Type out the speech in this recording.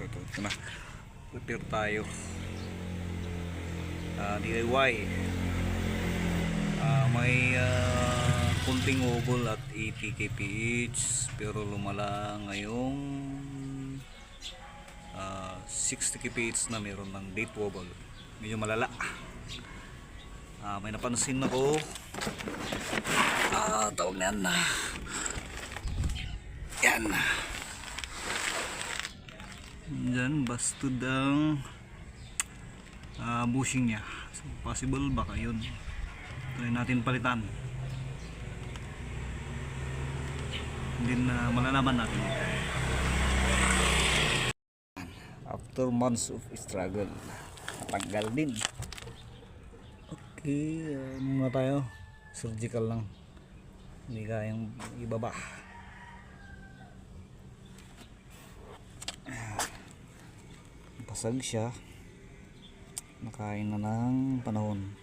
ito, ito, ito na. Repair tayo. Ah, DIY. Ah, may ah, kunting wobble at 80 kph pero lumala ngayong ah, 60 kph na meron ng date wobble. Medyo malala. Ah, may napansin ako. Ah, tawag na yan. Yan. Diyan, busted ang ah, bushing niya. So, possible baka yun. Try natin palitan. Hindi na malalaman natin. After months of struggle, natanggal din. Okay, ano na tayo? Surgical lang. Hindi kayang ibaba. Pasag siya. Nakain na ng panahon.